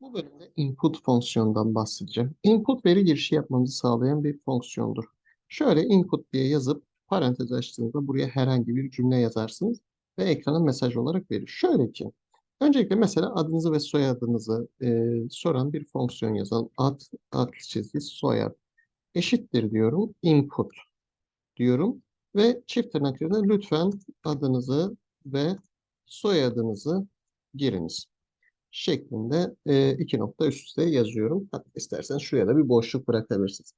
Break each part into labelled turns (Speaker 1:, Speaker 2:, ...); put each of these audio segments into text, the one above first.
Speaker 1: Bu bölümde input fonksiyonundan bahsedeceğim. Input veri girişi yapmamızı sağlayan bir fonksiyondur. Şöyle input diye yazıp parantez açtığınızda buraya herhangi bir cümle yazarsınız ve ekrana mesaj olarak verir. Şöyle ki, öncelikle mesela adınızı ve soyadınızı e, soran bir fonksiyon yazalım. Ad, ad çizgi soyad eşittir diyorum. Input diyorum ve çift tırnak yerine lütfen adınızı ve soyadınızı giriniz şeklinde e, iki nokta üst üste yazıyorum. Hatta isterseniz şuraya da bir boşluk bırakabilirsiniz.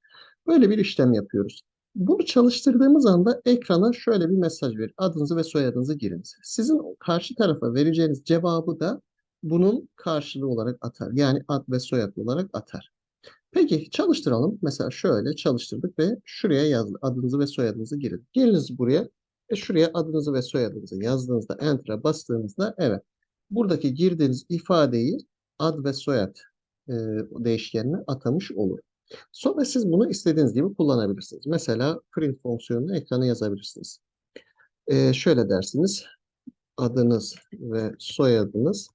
Speaker 1: Böyle bir işlem yapıyoruz. Bunu çalıştırdığımız anda ekrana şöyle bir mesaj verir. Adınızı ve soyadınızı giriniz. Sizin karşı tarafa vereceğiniz cevabı da bunun karşılığı olarak atar. Yani ad ve soyad olarak atar. Peki çalıştıralım. Mesela şöyle çalıştırdık ve şuraya yazdı. Adınızı ve soyadınızı girin. Geliniz buraya ve şuraya adınızı ve soyadınızı yazdığınızda Enter'a bastığınızda evet buradaki girdiğiniz ifadeyi ad ve soyad e, değişkenine atamış olur. Sonra siz bunu istediğiniz gibi kullanabilirsiniz. Mesela print fonksiyonunu ekrana yazabilirsiniz. E, şöyle dersiniz. Adınız ve soyadınız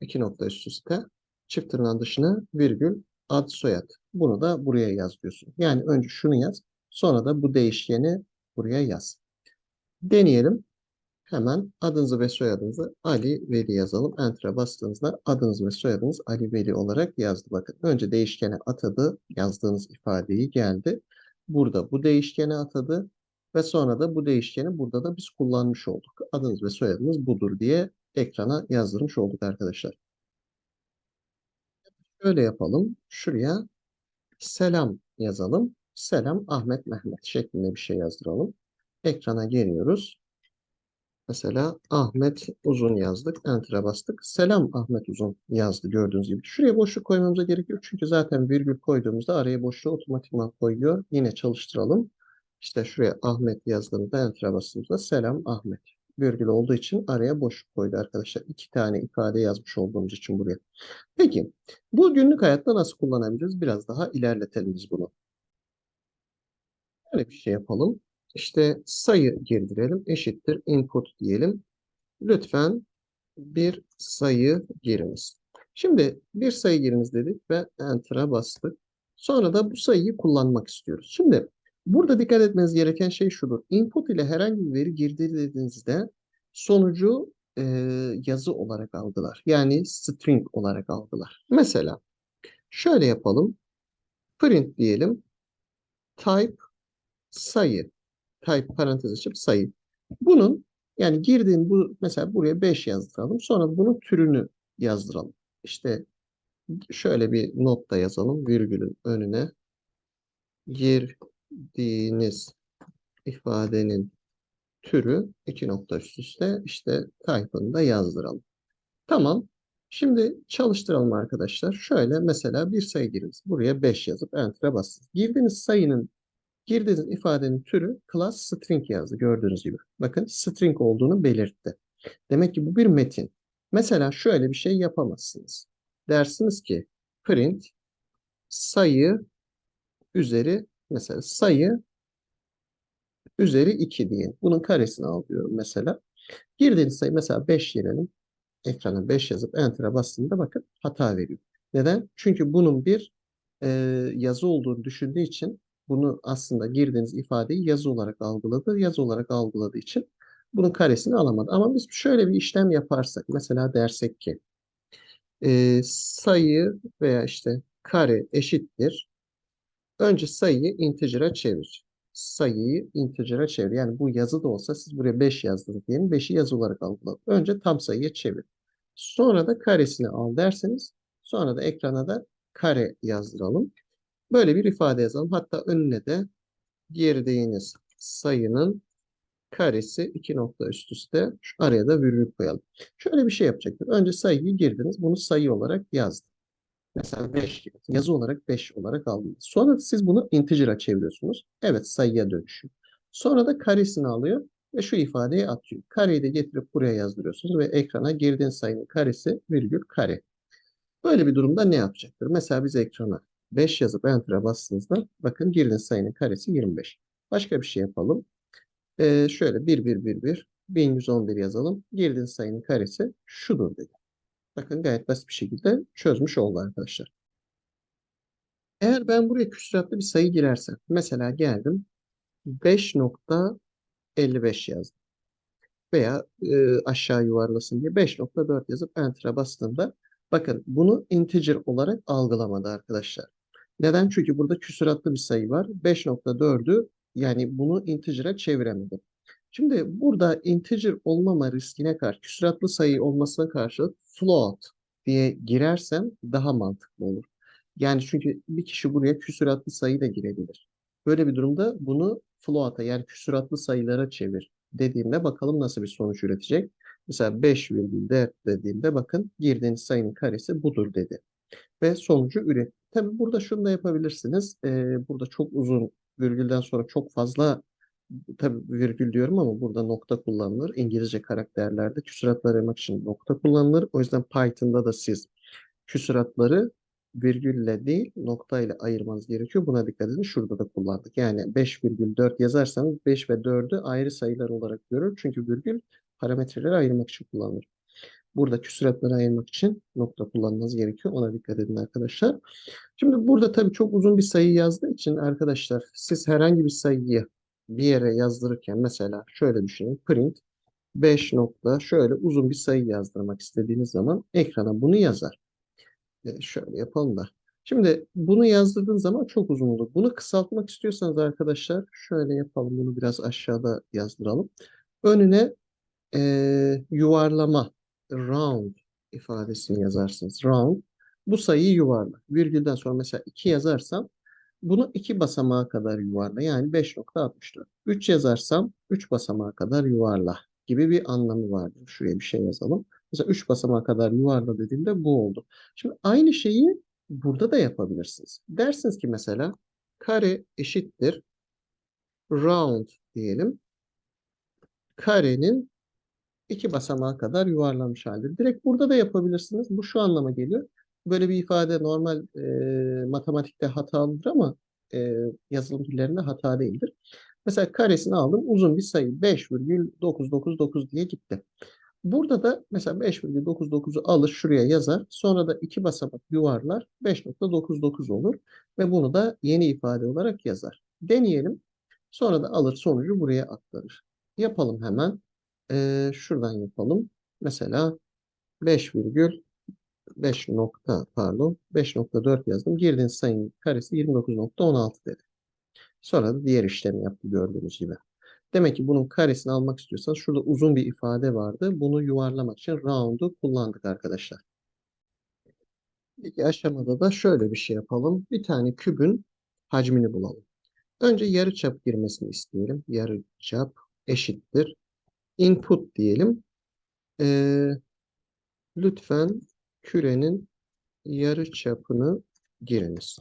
Speaker 1: iki nokta üst üste çift tırnağın dışına virgül ad soyad. Bunu da buraya yaz diyorsun. Yani önce şunu yaz. Sonra da bu değişkeni buraya yaz. Deneyelim. Hemen adınızı ve soyadınızı Ali Veli yazalım. Enter'a bastığınızda adınız ve soyadınız Ali Veli olarak yazdı. Bakın önce değişkene atadı. Yazdığınız ifadeyi geldi. Burada bu değişkene atadı. Ve sonra da bu değişkeni burada da biz kullanmış olduk. Adınız ve soyadınız budur diye ekrana yazdırmış olduk arkadaşlar. Şöyle yapalım. Şuraya selam yazalım. Selam Ahmet Mehmet şeklinde bir şey yazdıralım. Ekrana geliyoruz. Mesela Ahmet Uzun yazdık. Enter'a bastık. Selam Ahmet Uzun yazdı gördüğünüz gibi. Şuraya boşluk koymamıza gerek yok. Çünkü zaten virgül koyduğumuzda araya boşluğu otomatikman koyuyor. Yine çalıştıralım. İşte şuraya Ahmet yazdığımda Enter'a bastığımızda Selam Ahmet. Virgül olduğu için araya boşluk koydu arkadaşlar. İki tane ifade yazmış olduğumuz için buraya. Peki bu günlük hayatta nasıl kullanabiliriz? Biraz daha ilerletelim biz bunu. Böyle bir şey yapalım. İşte sayı girdirelim. Eşittir input diyelim. Lütfen bir sayı giriniz. Şimdi bir sayı giriniz dedik ve enter'a bastık. Sonra da bu sayıyı kullanmak istiyoruz. Şimdi burada dikkat etmeniz gereken şey şudur. Input ile herhangi bir veri girdiğinizde sonucu e, yazı olarak algılar. Yani string olarak algılar. Mesela şöyle yapalım. Print diyelim. Type sayı type parantez açıp sayı. Bunun yani girdiğin bu mesela buraya 5 yazdıralım. Sonra bunun türünü yazdıralım. İşte şöyle bir not da yazalım virgülün önüne. Girdiğiniz ifadenin türü iki nokta üst üste işte type'ını da yazdıralım. Tamam. Şimdi çalıştıralım arkadaşlar. Şöyle mesela bir sayı giriniz. Buraya 5 yazıp enter'a basın. Girdiğiniz sayının Girdiğiniz ifadenin türü class string yazdı gördüğünüz gibi. Bakın string olduğunu belirtti. Demek ki bu bir metin. Mesela şöyle bir şey yapamazsınız. Dersiniz ki print sayı üzeri mesela sayı üzeri 2 diye. Bunun karesini al diyorum mesela. Girdiğiniz sayı mesela 5 girelim. Ekrana 5 yazıp enter'a bastığında bakın hata veriyor. Neden? Çünkü bunun bir e, yazı olduğunu düşündüğü için bunu aslında girdiğiniz ifadeyi yazı olarak algıladı. Yazı olarak algıladığı için bunun karesini alamadı. Ama biz şöyle bir işlem yaparsak mesela dersek ki e, sayı veya işte kare eşittir. Önce sayıyı integer'a çevir. Sayıyı integer'a çevir. Yani bu yazı da olsa siz buraya 5 yazdınız diyelim. 5'i yazı olarak algıladı. Önce tam sayıya çevir. Sonra da karesini al derseniz sonra da ekrana da kare yazdıralım. Böyle bir ifade yazalım. Hatta önüne de girdiğiniz sayının karesi iki nokta üst üste şu araya da virgül koyalım. Şöyle bir şey yapacaktır. Önce sayıyı girdiniz. Bunu sayı olarak yazdım. Mesela 5 yazı olarak 5 olarak aldınız. Sonra siz bunu integer'a çeviriyorsunuz. Evet sayıya dönüşüyor. Sonra da karesini alıyor ve şu ifadeyi atıyor. Kareyi de getirip buraya yazdırıyorsunuz ve ekrana girdiğiniz sayının karesi virgül kare. Böyle bir durumda ne yapacaktır? Mesela biz ekrana 5 yazıp Enter'a bastığınızda bakın girdiğiniz sayının karesi 25. Başka bir şey yapalım. Ee, şöyle 1, 1, 1, 1, 1111 yazalım. Girdiğiniz sayının karesi şudur dedi. Bakın gayet basit bir şekilde çözmüş oldu arkadaşlar. Eğer ben buraya küsuratlı bir sayı girersem, mesela geldim 5.55 yazdım veya e, aşağı yuvarlasın diye 5.4 yazıp Enter'a bastığımda bakın bunu integer olarak algılamadı arkadaşlar. Neden? Çünkü burada küsuratlı bir sayı var. 5.4'ü yani bunu integer'a çeviremedi. Şimdi burada integer olmama riskine karşı küsuratlı sayı olmasına karşı float diye girersem daha mantıklı olur. Yani çünkü bir kişi buraya küsuratlı sayı da girebilir. Böyle bir durumda bunu float'a yani küsuratlı sayılara çevir dediğimde bakalım nasıl bir sonuç üretecek. Mesela 5,4 dediğimde bakın girdiğiniz sayının karesi budur dedi. Ve sonucu üret. Tabii burada şunu da yapabilirsiniz. Ee, burada çok uzun virgülden sonra çok fazla tabii virgül diyorum ama burada nokta kullanılır. İngilizce karakterlerde küsuratları aramak için nokta kullanılır. O yüzden Python'da da siz küsuratları virgülle değil noktayla ayırmanız gerekiyor. Buna dikkat edin. Şurada da kullandık. Yani 5,4 yazarsanız 5 ve 4'ü ayrı sayılar olarak görür. Çünkü virgül parametreleri ayırmak için kullanılır. Burada küsuratları ayırmak için nokta kullanmanız gerekiyor. Ona dikkat edin arkadaşlar. Şimdi burada tabii çok uzun bir sayı yazdığı için arkadaşlar siz herhangi bir sayıyı bir yere yazdırırken mesela şöyle düşünün. Print 5 nokta şöyle uzun bir sayı yazdırmak istediğiniz zaman ekrana bunu yazar. E, şöyle yapalım da. Şimdi bunu yazdırdığın zaman çok uzun olur. Bunu kısaltmak istiyorsanız arkadaşlar şöyle yapalım. Bunu biraz aşağıda yazdıralım. Önüne e, yuvarlama round ifadesini yazarsınız. Round. Bu sayıyı yuvarla. Virgülden sonra mesela 2 yazarsam bunu 2 basamağa kadar yuvarla. Yani 5.64. 3 yazarsam 3 basamağa kadar yuvarla gibi bir anlamı vardır. Şuraya bir şey yazalım. Mesela 3 basamağa kadar yuvarla dediğimde bu oldu. Şimdi aynı şeyi burada da yapabilirsiniz. Dersiniz ki mesela kare eşittir round diyelim. Karenin iki basamağa kadar yuvarlanmış halde. Direkt burada da yapabilirsiniz. Bu şu anlama geliyor. Böyle bir ifade normal e, matematikte hatalıdır ama e, yazılım dillerinde hata değildir. Mesela karesini aldım. Uzun bir sayı 5,999 diye gitti. Burada da mesela 5,999'u alır şuraya yazar. Sonra da iki basamak yuvarlar 5.99 olur. Ve bunu da yeni ifade olarak yazar. Deneyelim. Sonra da alır sonucu buraya aktarır. Yapalım hemen. Ee, şuradan yapalım. Mesela 5,5 nokta pardon 5.4 yazdım. Girdiğiniz sayının karesi 29.16 dedi. Sonra da diğer işlemi yaptı gördüğünüz gibi. Demek ki bunun karesini almak istiyorsanız şurada uzun bir ifade vardı. Bunu yuvarlamak için round'u kullandık arkadaşlar. İlk aşamada da şöyle bir şey yapalım. Bir tane kübün hacmini bulalım. Önce yarıçap girmesini isteyelim. Yarıçap eşittir. Input diyelim. Ee, lütfen kürenin yarıçapını giriniz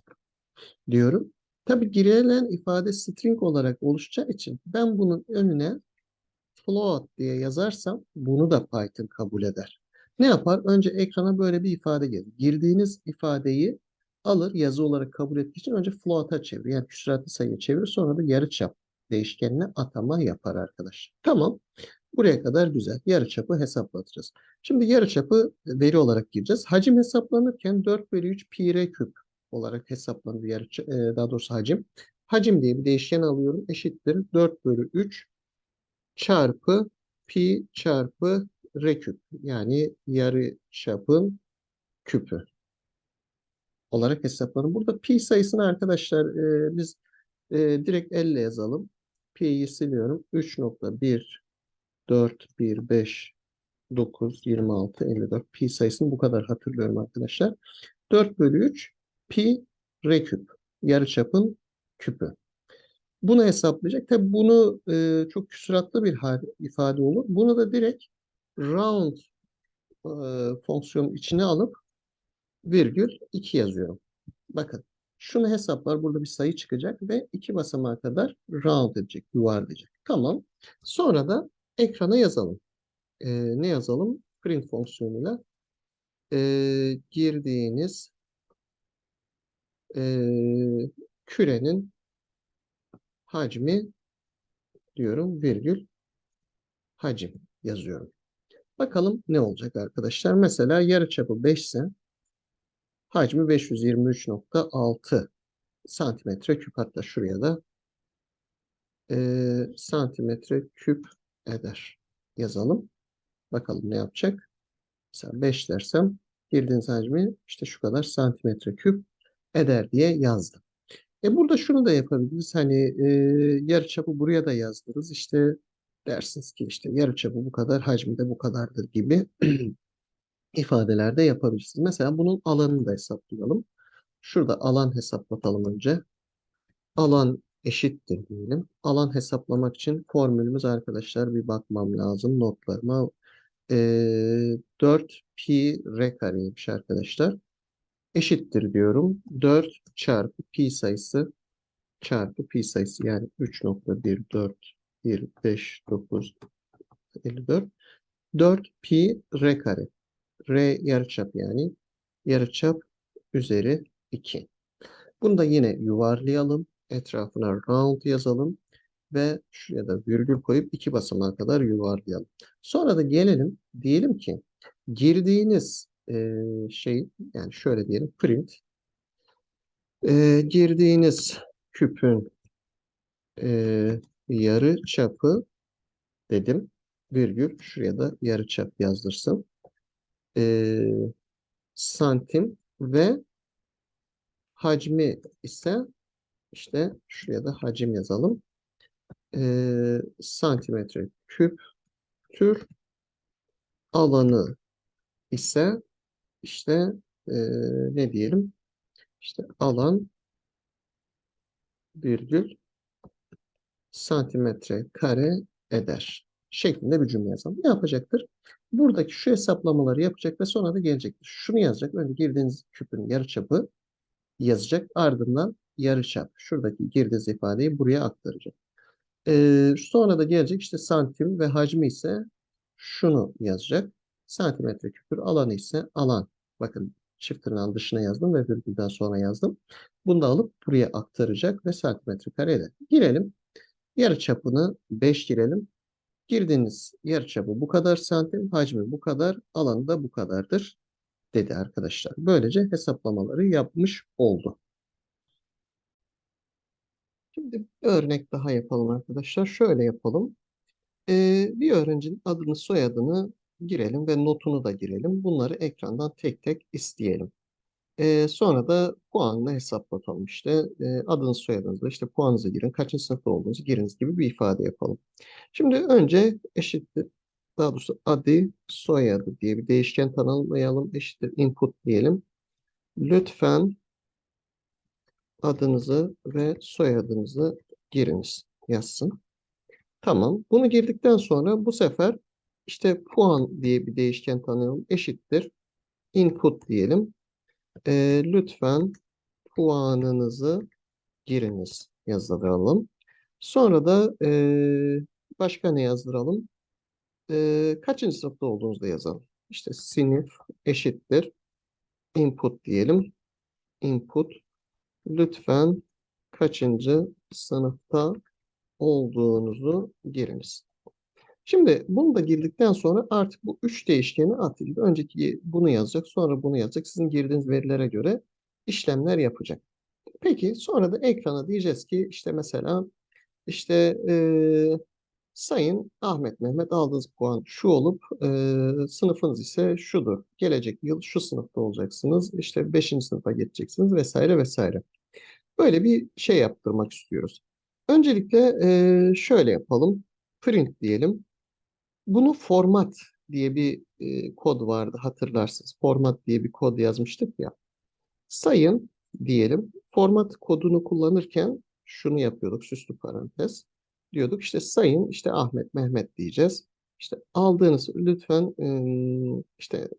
Speaker 1: diyorum. Tabi girilen ifade string olarak oluşacağı için ben bunun önüne float diye yazarsam bunu da Python kabul eder. Ne yapar? Önce ekrana böyle bir ifade gelir. Girdiğiniz ifadeyi alır yazı olarak kabul ettiği için önce float'a çevirir. Yani küsuratlı sayıya çevirir. Sonra da yarıçap değişkenine atama yapar arkadaş. Tamam. Buraya kadar güzel. Yarıçapı hesaplatacağız. Şimdi yarıçapı veri olarak gireceğiz. Hacim hesaplanırken 4 bölü 3 pi r küp olarak hesaplanır yarı, e, daha doğrusu hacim. Hacim diye bir değişken alıyorum. Eşittir 4 bölü 3 çarpı pi çarpı r küp. Yani yarı çapın küpü olarak hesaplanır. Burada pi sayısını arkadaşlar e, biz e, direkt elle yazalım. Pi'yi siliyorum. 3.1 4 1 5 9 26 54 pi sayısını bu kadar hatırlıyorum arkadaşlar. 4 bölü 3 pi r küp. Yarıçapın küpü. Bunu hesaplayacak. Tabi bunu e, çok küsuratlı bir ifade olur. Bunu da direkt round e, fonksiyon içine alıp virgül 2 yazıyorum. Bakın şunu hesaplar. Burada bir sayı çıkacak ve iki basamağa kadar round edecek, yuvarlayacak. Tamam. Sonra da ekrana yazalım. E, ne yazalım? Print fonksiyonuyla e, girdiğiniz e, kürenin hacmi diyorum virgül hacim yazıyorum. Bakalım ne olacak arkadaşlar. Mesela yarıçapı 5 ise hacmi 523.6 santimetre küp hatta şuraya da e, santimetre küp eder yazalım. Bakalım ne yapacak. Mesela 5 dersem girdiğiniz hacmi işte şu kadar santimetre küp eder diye yazdım. E burada şunu da yapabiliriz. Hani e, yarıçapı buraya da yazdırırız. İşte dersiniz ki işte yarıçapı bu kadar, hacmi de bu kadardır gibi ifadeler de yapabilirsiniz. Mesela bunun alanını da hesaplayalım. Şurada alan hesaplatalım önce. Alan eşittir diyelim. Alan hesaplamak için formülümüz arkadaşlar bir bakmam lazım notlarıma. E, 4 pi r kareymiş arkadaşlar. Eşittir diyorum. 4 çarpı pi sayısı çarpı pi sayısı yani 3.1415954 4 pi r kare. R yarıçap yani yarıçap üzeri 2. Bunu da yine yuvarlayalım. Etrafına round yazalım. Ve şuraya da virgül koyup iki basamağa kadar yuvarlayalım. Sonra da gelelim. Diyelim ki girdiğiniz e, şey yani şöyle diyelim print e, girdiğiniz küpün e, yarı çapı dedim. Virgül şuraya da yarı çap yazdırsın. E, santim ve hacmi ise işte şuraya da hacim yazalım. E, santimetre küp tür alanı ise işte e, ne diyelim? İşte alan virgül santimetre kare eder şeklinde bir cümle yazalım. Ne yapacaktır? Buradaki şu hesaplamaları yapacak ve sonra da gelecektir. Şunu yazacak. Önce girdiğiniz küpün yarıçapı yazacak. Ardından yarıçap. Şuradaki girdiğiniz ifadeyi buraya aktaracak. Ee, sonra da gelecek işte santim ve hacmi ise şunu yazacak. Santimetre küpür alanı ise alan. Bakın çift tırnağın dışına yazdım ve virgülden sonra yazdım. Bunu da alıp buraya aktaracak ve santimetre kare eder. Girelim. Yarı çapını 5 girelim. Girdiğiniz yarı çapı bu kadar santim, hacmi bu kadar, alanı da bu kadardır dedi arkadaşlar. Böylece hesaplamaları yapmış oldu. Şimdi bir örnek daha yapalım arkadaşlar. Şöyle yapalım. Ee, bir öğrencinin adını, soyadını girelim ve notunu da girelim. Bunları ekrandan tek tek isteyelim. Ee, sonra da puanla hesaplatalım işte. Ee, adınız, soyadınızla işte puanınızı girin. Kaçıncı sınıfta olduğunuzu giriniz gibi bir ifade yapalım. Şimdi önce eşittir. Daha doğrusu adı, soyadı diye bir değişken tanımlayalım. Eşittir input diyelim. Lütfen adınızı ve soyadınızı giriniz yazsın. Tamam. Bunu girdikten sonra bu sefer işte puan diye bir değişken tanıyalım. Eşittir. Input diyelim. E, lütfen puanınızı giriniz yazdıralım. Sonra da e, başka ne yazdıralım? E, kaçıncı sınıfta olduğunuzda yazalım. İşte sınıf eşittir. Input diyelim. Input. Lütfen kaçıncı sınıfta olduğunuzu giriniz. Şimdi bunu da girdikten sonra artık bu üç değişkeni atıldı. Önceki bunu yazacak, sonra bunu yazacak. Sizin girdiğiniz verilere göre işlemler yapacak. Peki sonra da ekrana diyeceğiz ki işte mesela işte e, Sayın Ahmet Mehmet aldığınız puan şu olup e, sınıfınız ise şudur. Gelecek yıl şu sınıfta olacaksınız. İşte 5. sınıfa geçeceksiniz vesaire vesaire. Böyle bir şey yaptırmak istiyoruz. Öncelikle e, şöyle yapalım. Print diyelim. Bunu format diye bir e, kod vardı hatırlarsınız. Format diye bir kod yazmıştık ya. Sayın diyelim. Format kodunu kullanırken şunu yapıyorduk süslü parantez. Diyorduk işte sayın işte Ahmet Mehmet diyeceğiz. İşte aldığınız lütfen işte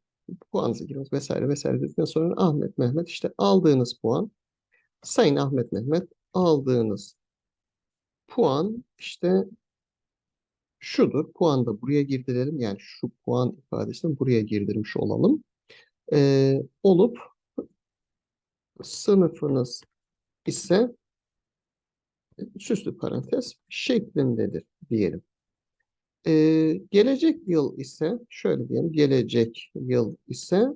Speaker 1: puanınızı giriniz vesaire vesaire dedikten sonra Ahmet Mehmet işte aldığınız puan Sayın Ahmet Mehmet aldığınız puan işte şudur. Puan da buraya girdirelim. Yani şu puan ifadesini buraya girdirmiş olalım. Ee, olup sınıfınız ise süslü parantez şeklindedir diyelim. Ee, gelecek yıl ise şöyle diyelim gelecek yıl ise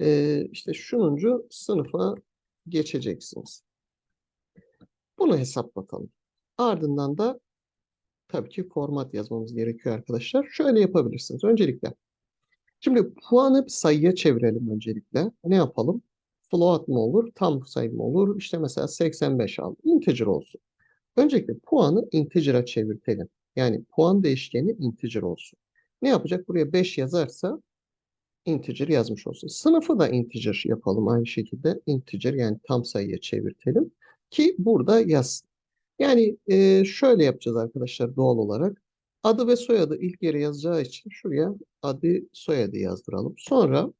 Speaker 1: e, işte şununcu sınıfa geçeceksiniz. Bunu hesaplatalım. Ardından da tabii ki format yazmamız gerekiyor arkadaşlar. Şöyle yapabilirsiniz. Öncelikle şimdi puanı sayıya çevirelim öncelikle. Ne yapalım? Float mı olur? Tam sayı mı olur? İşte mesela 85 al. Integer olsun. Öncelikle puanı integer'a çevirtelim. Yani puan değişkeni integer olsun. Ne yapacak? Buraya 5 yazarsa integer yazmış olsun. Sınıfı da integer yapalım aynı şekilde. Integer yani tam sayıya çevirtelim. Ki burada yazsın. Yani e, şöyle yapacağız arkadaşlar doğal olarak. Adı ve soyadı ilk yere yazacağı için şuraya adı soyadı yazdıralım. Sonra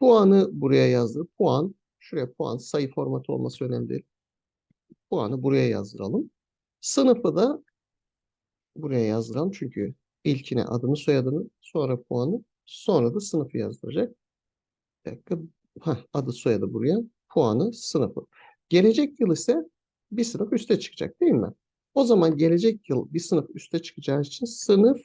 Speaker 1: puanı buraya yazdır. Puan, şuraya puan sayı formatı olması önemli değil. Puanı buraya yazdıralım. Sınıfı da buraya yazdıralım. Çünkü ilkine adını soyadını sonra puanı sonra da sınıfı yazdıracak. Bir dakika. Heh, adı soyadı buraya. Puanı sınıfı. Gelecek yıl ise bir sınıf üste çıkacak değil mi? O zaman gelecek yıl bir sınıf üste çıkacağı için sınıf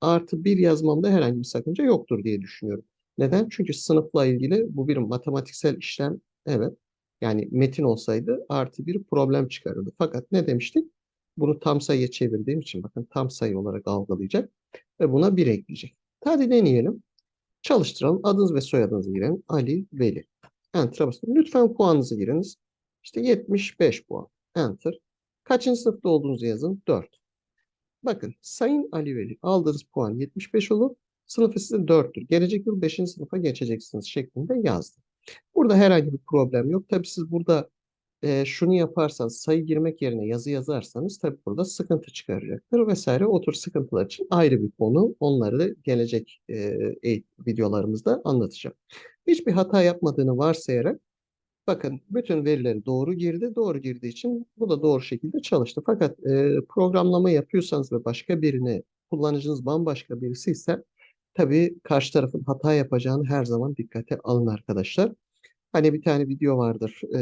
Speaker 1: artı bir yazmamda herhangi bir sakınca yoktur diye düşünüyorum. Neden? Çünkü sınıfla ilgili bu bir matematiksel işlem. Evet. Yani metin olsaydı artı bir problem çıkarırdı. Fakat ne demiştik? Bunu tam sayıya çevirdiğim için bakın tam sayı olarak algılayacak ve buna bir ekleyecek. Hadi deneyelim. Çalıştıralım. Adınız ve soyadınızı girelim. Ali Veli. Enter'a basın. Lütfen puanınızı giriniz. İşte 75 puan. Enter. Kaçıncı sınıfta olduğunuzu yazın. 4. Bakın Sayın Ali Veli aldığınız puan 75 olur. Sınıfı size 4'tür. Gelecek yıl 5. sınıfa geçeceksiniz şeklinde yazdım. Burada herhangi bir problem yok. Tabii siz burada e, şunu yaparsanız sayı girmek yerine yazı yazarsanız tabii burada sıkıntı çıkaracaktır vesaire. O tür sıkıntılar için ayrı bir konu. Onları da gelecek e, videolarımızda anlatacağım. Hiçbir hata yapmadığını varsayarak bakın bütün verileri doğru girdi. Doğru girdiği için bu da doğru şekilde çalıştı. Fakat e, programlama yapıyorsanız ve başka birini kullanıcınız bambaşka birisi ise tabii karşı tarafın hata yapacağını her zaman dikkate alın arkadaşlar. Hani bir tane video vardır e,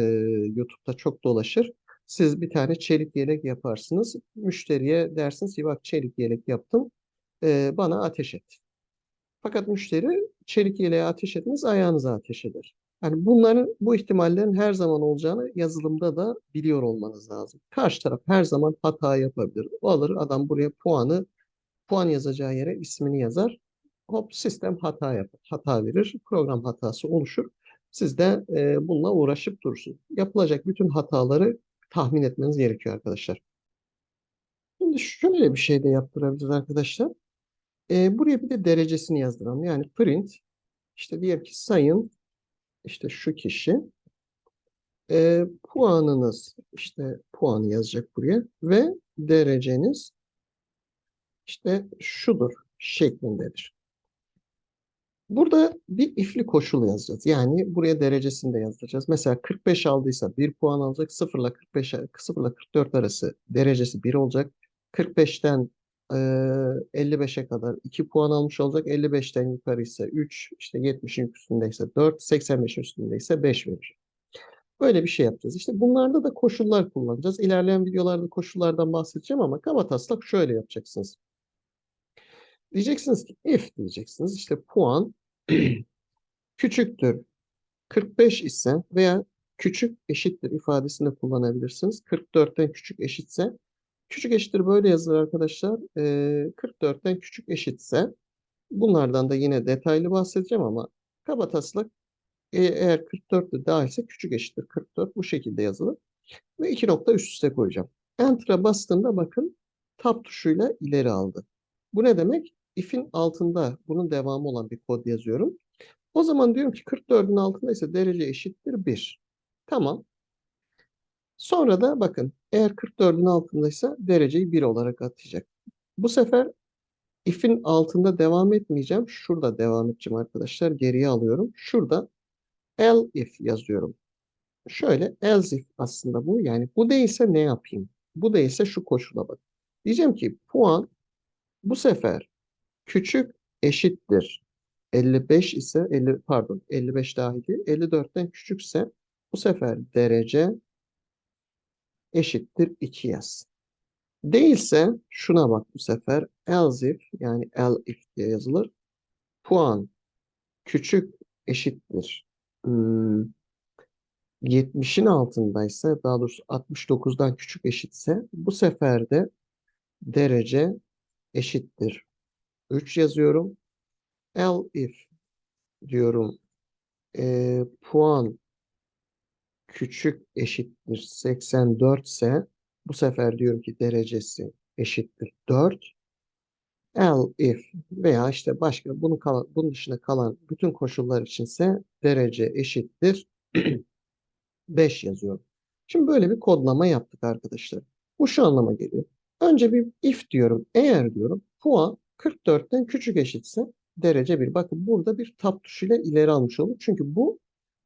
Speaker 1: YouTube'da çok dolaşır. Siz bir tane çelik yelek yaparsınız. Müşteriye dersiniz ki bak çelik yelek yaptım. E, bana ateş et. Fakat müşteri çelik yeleğe ateş etmez ayağınıza ateş eder. Yani bunların bu ihtimallerin her zaman olacağını yazılımda da biliyor olmanız lazım. Karşı taraf her zaman hata yapabilir. O alır adam buraya puanı puan yazacağı yere ismini yazar. Hop sistem hata yapar. Hata verir. Program hatası oluşur. Siz de e, bununla uğraşıp durursunuz. Yapılacak bütün hataları tahmin etmeniz gerekiyor arkadaşlar. Şimdi şöyle bir şey de yaptırabiliriz arkadaşlar. E, buraya bir de derecesini yazdıralım. Yani print işte diyelim ki sayın işte şu kişi e, puanınız işte puanı yazacak buraya ve dereceniz işte şudur şeklindedir. Burada bir ifli koşul yazacağız. Yani buraya derecesini de yazacağız. Mesela 45 aldıysa 1 puan alacak. 0 ile 45 0 ile 44 arası derecesi 1 olacak. 45'ten e, 55'e kadar 2 puan almış olacak. 55'ten yukarı ise 3, işte 70'in üstündeyse 4, 85'in üstündeyse 5 verir. Böyle bir şey yapacağız. İşte bunlarda da koşullar kullanacağız. İlerleyen videolarda koşullardan bahsedeceğim ama kabataslak şöyle yapacaksınız. Diyeceksiniz ki if diyeceksiniz. İşte puan küçüktür 45 ise veya küçük eşittir ifadesini de kullanabilirsiniz. 44'ten küçük eşitse küçük eşittir böyle yazılır arkadaşlar. Ee, 44'ten küçük eşitse bunlardan da yine detaylı bahsedeceğim ama kabataslak e, eğer 44 de dahilse küçük eşittir 44 bu şekilde yazılır. Ve iki nokta üst üste koyacağım. Enter'a bastığımda bakın tab tuşuyla ileri aldı. Bu ne demek? if'in altında bunun devamı olan bir kod yazıyorum. O zaman diyorum ki 44'ün altında ise derece eşittir 1. Tamam. Sonra da bakın eğer 44'ün altındaysa dereceyi 1 olarak atacak. Bu sefer if'in altında devam etmeyeceğim. Şurada devam edeceğim arkadaşlar. Geriye alıyorum. Şurada else if yazıyorum. Şöyle else if aslında bu. Yani bu değilse ne yapayım? Bu değilse şu koşula bak. Diyeceğim ki puan bu sefer küçük eşittir 55 ise 50 pardon 55 dahili 54'ten küçükse bu sefer derece eşittir 2 yaz. Değilse şuna bak bu sefer else if yani el if diye yazılır. Puan küçük eşittir. Hmm, 70'in altındaysa daha doğrusu 69'dan küçük eşitse bu sefer de derece eşittir. 3 yazıyorum. El if diyorum e, puan küçük eşittir 84 ise bu sefer diyorum ki derecesi eşittir 4. El if veya işte başka bunun, kalan, bunun dışında kalan bütün koşullar içinse derece eşittir 5 yazıyorum. Şimdi böyle bir kodlama yaptık arkadaşlar. Bu şu anlama geliyor. Önce bir if diyorum. Eğer diyorum puan 44'ten küçük eşitse derece 1. Bakın burada bir tab tuşuyla ileri almış olduk. Çünkü bu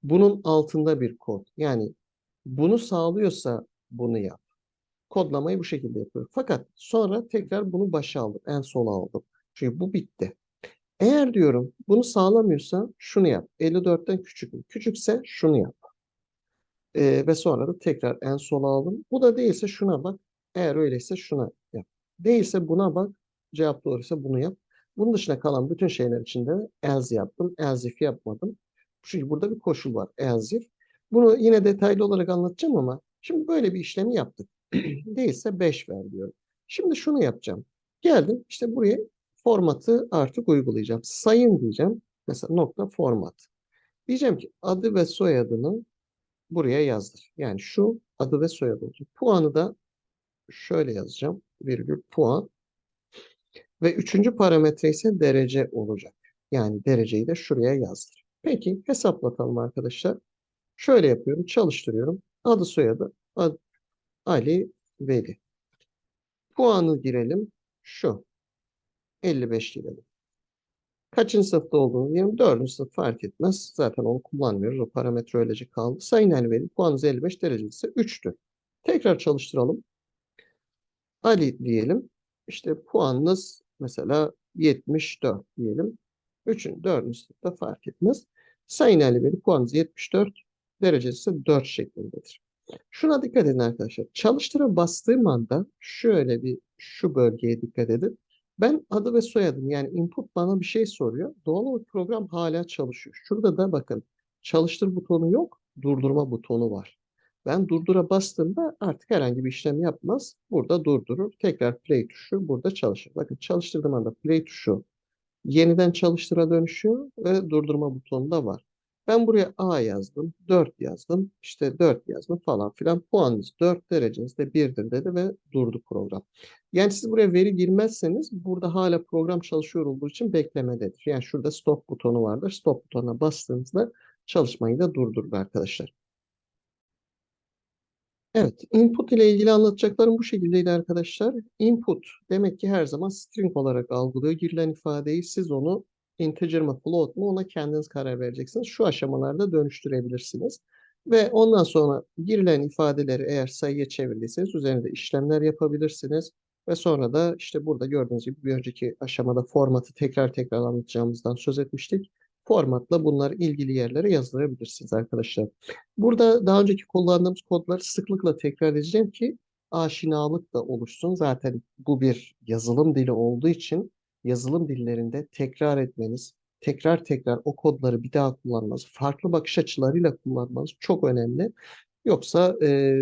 Speaker 1: bunun altında bir kod. Yani bunu sağlıyorsa bunu yap. Kodlamayı bu şekilde yapıyorum. Fakat sonra tekrar bunu başa aldım. En sona aldım. Çünkü bu bitti. Eğer diyorum bunu sağlamıyorsa şunu yap. 54'ten küçük? Küçükse şunu yap. Ee, ve sonra da tekrar en sola aldım. Bu da değilse şuna bak. Eğer öyleyse şuna yap. Değilse buna bak. Cevap doğruysa bunu yap. Bunun dışında kalan bütün şeyler içinde else yaptım. Else if yapmadım. Çünkü burada bir koşul var. Else if. Bunu yine detaylı olarak anlatacağım ama şimdi böyle bir işlemi yaptık. Değilse 5 ver diyorum. Şimdi şunu yapacağım. Geldim işte buraya formatı artık uygulayacağım. Sayın diyeceğim. Mesela nokta format. Diyeceğim ki adı ve soyadını buraya yazdır. Yani şu adı ve soyadı olacak. Puanı da şöyle yazacağım. Virgül puan. Ve üçüncü parametre ise derece olacak. Yani dereceyi de şuraya yazdır. Peki hesaplatalım arkadaşlar. Şöyle yapıyorum. Çalıştırıyorum. Adı soyadı ad, Ali Veli. Puanı girelim. Şu. 55 girelim. Kaçıncı sınıfta olduğunu diyelim. Dördüncü sınıf fark etmez. Zaten onu kullanmıyoruz. O parametre öylece kaldı. Sayın Ali Veli puanınız 55 derece ise 3'tür. Tekrar çalıştıralım. Ali diyelim. İşte puanınız mesela 74 diyelim. 3'ün 4. sınıfta fark etmez. Sayın Ali Veli puanınız 74 derecesi ise 4 şeklindedir. Şuna dikkat edin arkadaşlar. Çalıştıra bastığım anda şöyle bir şu bölgeye dikkat edin. Ben adı ve soyadım yani input bana bir şey soruyor. Doğal olarak program hala çalışıyor. Şurada da bakın çalıştır butonu yok, durdurma butonu var. Ben durdura bastığımda artık herhangi bir işlem yapmaz. Burada durdurur. Tekrar play tuşu burada çalışır. Bakın çalıştırdığım anda play tuşu yeniden çalıştıra dönüşüyor ve durdurma butonu da var. Ben buraya A yazdım, 4 yazdım, işte 4 yazdım falan filan. Puanınız 4, dereceniz de 1'dir dedi ve durdu program. Yani siz buraya veri girmezseniz burada hala program çalışıyor olduğu için beklemededir. Yani şurada stop butonu vardır. Stop butonuna bastığınızda çalışmayı da durdurur arkadaşlar. Evet, input ile ilgili anlatacaklarım bu şekildeydi arkadaşlar. Input demek ki her zaman string olarak algılıyor. Girilen ifadeyi siz onu integer mi float mu ona kendiniz karar vereceksiniz. Şu aşamalarda dönüştürebilirsiniz. Ve ondan sonra girilen ifadeleri eğer sayıya çevirdiyseniz üzerinde işlemler yapabilirsiniz. Ve sonra da işte burada gördüğünüz gibi bir önceki aşamada formatı tekrar tekrar anlatacağımızdan söz etmiştik. Formatla bunları ilgili yerlere yazdırabilirsiniz arkadaşlar. Burada daha önceki kullandığımız kodları sıklıkla tekrar edeceğim ki aşinalık da oluşsun. Zaten bu bir yazılım dili olduğu için yazılım dillerinde tekrar etmeniz, tekrar tekrar o kodları bir daha kullanmanız, farklı bakış açılarıyla kullanmanız çok önemli. Yoksa e,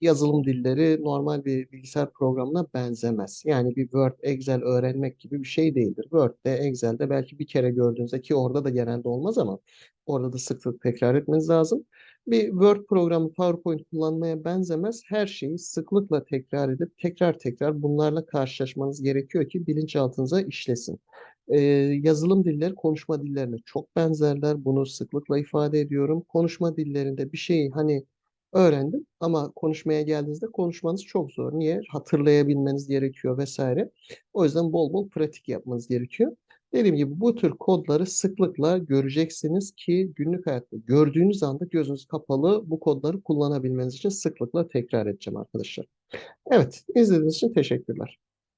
Speaker 1: yazılım dilleri normal bir bilgisayar programına benzemez. Yani bir Word, Excel öğrenmek gibi bir şey değildir. Word'de, Excel'de belki bir kere gördüğünüzde ki orada da genelde olmaz ama orada da sık sık tekrar etmeniz lazım. Bir Word programı PowerPoint kullanmaya benzemez. Her şeyi sıklıkla tekrar edip tekrar tekrar bunlarla karşılaşmanız gerekiyor ki bilinçaltınıza işlesin. Ee, yazılım dilleri konuşma dillerine çok benzerler. Bunu sıklıkla ifade ediyorum. Konuşma dillerinde bir şeyi hani öğrendim ama konuşmaya geldiğinizde konuşmanız çok zor. Niye? Hatırlayabilmeniz gerekiyor vesaire. O yüzden bol bol pratik yapmanız gerekiyor. Dediğim gibi bu tür kodları sıklıkla göreceksiniz ki günlük hayatta gördüğünüz anda gözünüz kapalı bu kodları kullanabilmeniz için sıklıkla tekrar edeceğim arkadaşlar. Evet, izlediğiniz için teşekkürler.